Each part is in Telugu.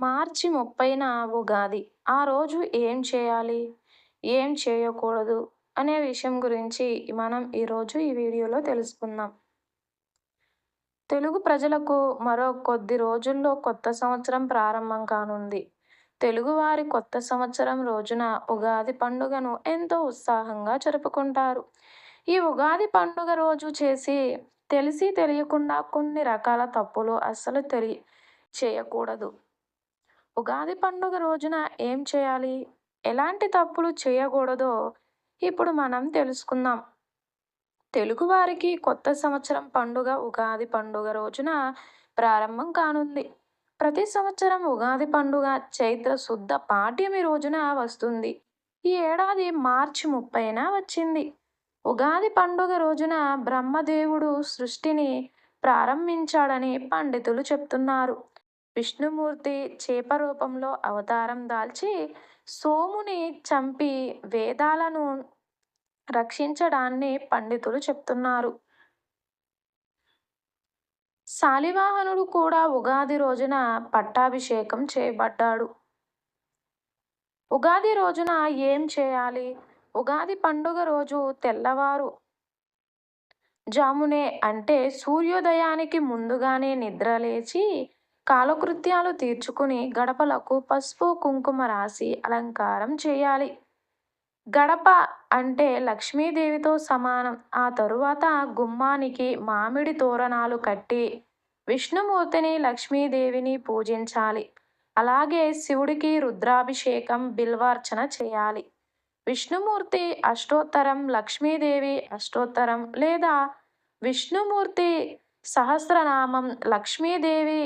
మార్చి ముప్పైన ఉగాది ఆ రోజు ఏం చేయాలి? ఏం చేయకూడదు? అనే విషయం గురించి మనం ఈరోజు ఈ వీడియోలో తెలుసుకుందాం. తెలుగు ప్రజలకు మరో కొద్ది రోజుల్లో కొత్త సంవత్సరం ప్రారంభం కానుంది. తెలుగువారి కొత్త సంవత్సరం రోజున ఉగాది పండుగను ఎంతో ఉత్సాహంగా జరుపుకుంటారు. ఈ ఉగాది పండుగ రోజు చేసి తెలిసి తెలియకుండా కొన్ని రకాల తప్పులు అస్సలు తెలియ చేయకూడదు. ఉగాది పండుగ రోజున ఏం చేయాలి? ఎలాంటి తప్పులు చేయకూడదో ఇప్పుడు మనం తెలుసుకుందాం. తెలుగువారికి కొత్త సంవత్సరం పండుగ ఉగాది పండుగ రోజున ప్రారంభం కానుంది. ప్రతి సంవత్సరం ఉగాది పండుగ చైత్ర శుద్ధ పాఠ్యమి రోజున వస్తుంది. ఈ ఏడాది మార్చి ముప్పైన వచ్చింది. ఉగాది పండుగ రోజున బ్రహ్మదేవుడు సృష్టిని ప్రారంభించాడని పండితులు చెప్తున్నారు. విష్ణుమూర్తి చేప రూపంలో అవతారం దాల్చి సోముని చంపి వేదాలను రక్షించడాన్ని పండితులు చెప్తున్నారు. శాలివాహనుడు కూడా ఉగాది రోజున పట్టాభిషేకం చేయబడ్డాడు. ఉగాది రోజున ఏం చేయాలి? ఉగాది పండుగ రోజు తెల్లవారు జామునే అంటే సూర్యోదయానికి ముందుగానే నిద్రలేచి కాలకృత్యాలు తీర్చుకుని గడపలకు పసుపు కుంకుమ రాసి అలంకారం చేయాలి. గడప అంటే లక్ష్మీదేవితో సమానం. ఆ తరువాత గుమ్మానికి మామిడి తోరణాలు కట్టి విష్ణుమూర్తిని లక్ష్మీదేవిని పూజించాలి. అలాగే శివుడికి రుద్రాభిషేకం బిల్వార్చన చేయాలి. విష్ణుమూర్తి అష్టోత్తరం లక్ష్మీదేవి అష్టోత్తరం లేదా విష్ణుమూర్తి సహస్రనామం లక్ష్మీదేవి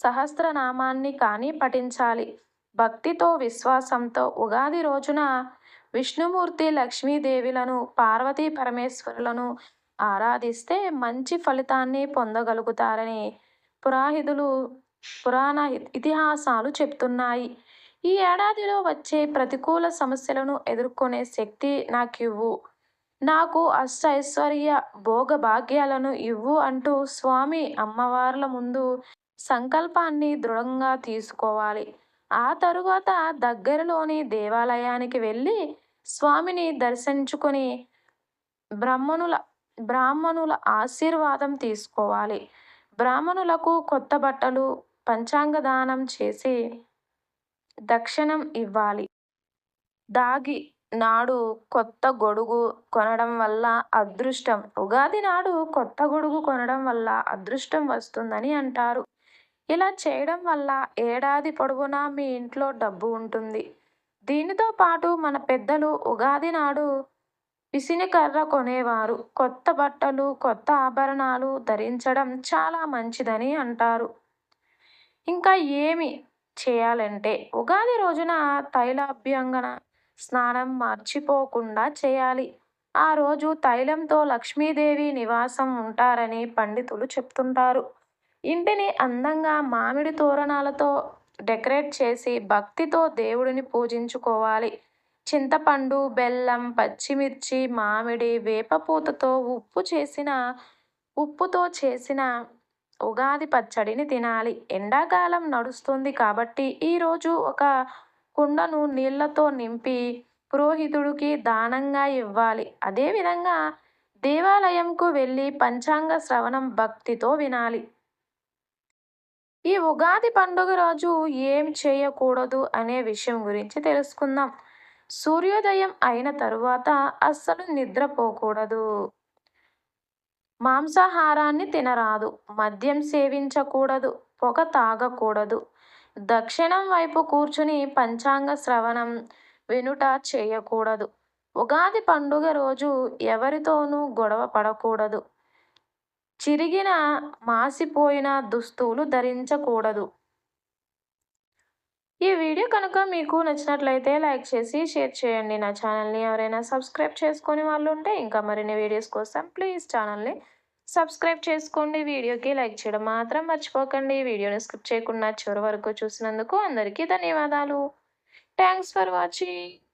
సహస్రనామాన్ని కానీ పఠించాలి. భక్తితో విశ్వాసంతో ఉగాది రోజున విష్ణుమూర్తి లక్ష్మీదేవిలను పార్వతీ పరమేశ్వరులను ఆరాధిస్తే మంచి ఫలితాన్ని పొందగలుగుతారని పురాహితులు పురాణ ఇతిహాసాలు చెప్తున్నాయి. ఈ ఏడాదిలో వచ్చే ప్రతికూల సమస్యలను ఎదుర్కొనే శక్తి నాకు ఇవ్వు నాకు అష్ట ఐశ్వర్య భోగ భాగ్యాలను ఇవ్వు అంటూ స్వామి అమ్మవార్ల ముందు సంకల్పాన్ని దృఢంగా తీసుకోవాలి. ఆ తరువాత దగ్గరలోని దేవాలయానికి వెళ్ళి స్వామిని దర్శించుకొని బ్రాహ్మణుల బ్రాహ్మణుల ఆశీర్వాదం తీసుకోవాలి. బ్రాహ్మణులకు కొత్త బట్టలు పంచాంగ దానం చేసి దక్షిణం ఇవ్వాలి. దాగి నాడు కొత్త గొడుగు కొనడం వల్ల అదృష్టం. ఉగాది నాడు కొత్త గొడుగు కొనడం వల్ల అదృష్టం వస్తుందని అంటారు. ఇలా చేయడం వల్ల ఏడాది పొడవునా మీ ఇంట్లో డబ్బు ఉంటుంది. దీనితో పాటు మన పెద్దలు ఉగాది నాడు విసినికర్ర కొనేవారు. కొత్త బట్టలు కొత్త ఆభరణాలు ధరించడం చాలా మంచిదని అంటారు. ఇంకా ఏమి చేయాలంటే ఉగాది రోజున తైలాభ్యంగన స్నానం మర్చిపోకుండా చేయాలి. ఆ రోజు తైలంతో లక్ష్మీదేవి నివాసం ఉంటారని పండితులు చెప్తుంటారు. ఇంటిని అందంగా మామిడి తోరణాలతో డెకరేట్ చేసి భక్తితో దేవుడిని పూజించుకోవాలి. చింతపండు బెల్లం పచ్చిమిర్చి మామిడి వేపపూతతో ఉప్పు చేసిన ఉప్పుతో చేసిన ఉగాది పచ్చడిని తినాలి. ఎండాకాలం నడుస్తుంది కాబట్టి ఈరోజు ఒక కుండను నీళ్ళతో నింపి పురోహితుడికి దానంగా ఇవ్వాలి. అదేవిధంగా దేవాలయంకు వెళ్ళి పంచాంగ శ్రవణం భక్తితో వినాలి. ఈ ఉగాది పండుగ రోజు ఏం చేయకూడదు అనే విషయం గురించి తెలుసుకుందాం. సూర్యోదయం అయిన తరువాత అస్సలు నిద్రపోకూడదు. మాంసాహారాన్ని తినరాదు. మద్యం సేవించకూడదు. పొగ తాగకూడదు. దక్షిణం వైపు కూర్చుని పంచాంగ శ్రవణం వినుట చేయకూడదు. ఉగాది పండుగ రోజు ఎవరితోనూ గొడవ పడకూడదు. చిరిగిన మాసిపోయిన దుస్తులు ధరించకూడదు. ఈ వీడియో కనుక మీకు నచ్చినట్లయితే లైక్ చేసి షేర్ చేయండి. నా ఛానల్ని ఎవరైనా సబ్స్క్రైబ్ చేసుకొని వాళ్ళు ఉంటే ఇంకా మరిన్ని వీడియోస్ కోసం ప్లీజ్ ఛానల్ని సబ్స్క్రైబ్ చేసుకోండి. వీడియోకి లైక్ చేయడం మాత్రం మర్చిపోకండి. వీడియోని స్కిప్ చేయకుండా చివరి వరకు చూసినందుకు అందరికీ ధన్యవాదాలు. Thanks for watching.